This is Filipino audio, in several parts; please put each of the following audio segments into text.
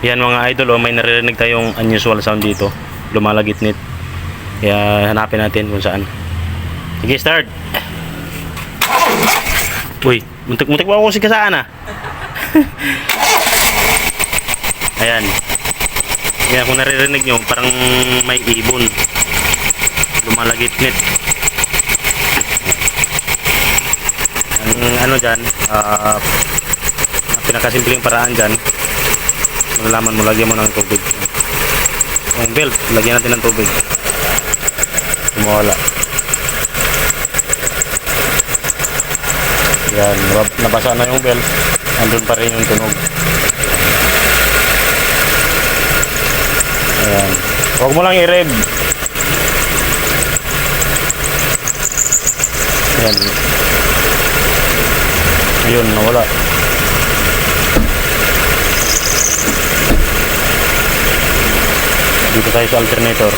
Yan mga idol, oh, may naririnig tayong unusual sound dito. Lumalagitnit. Kaya hanapin natin kung saan. Sige, start! Uy, muntik-muntik pa ako si kasaan ah. Ayan. Kaya kung naririnig nyo, parang may ibon. Lumalagitnit. Ang ano dyan, ah, ang pinakasimpleng paraan dyan, malalaman mo, lagyan mo ng tubig. Yung belt, lagyan natin ng tubig. Kumawala. Yan, nab- nabasa na yung belt, andun pa rin yung tunog. Ayan. Huwag mo lang i-rev. Ayan. Ayun, nawala. Dito tayo sa alternator.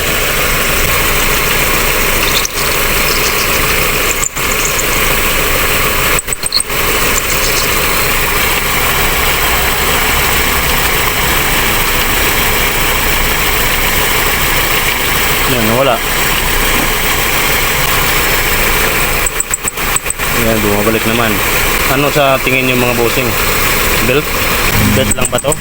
Yan, nawala. Yan, bumabalik naman. Ano sa tingin yung mga bossing? Belt? Belt lang ba to?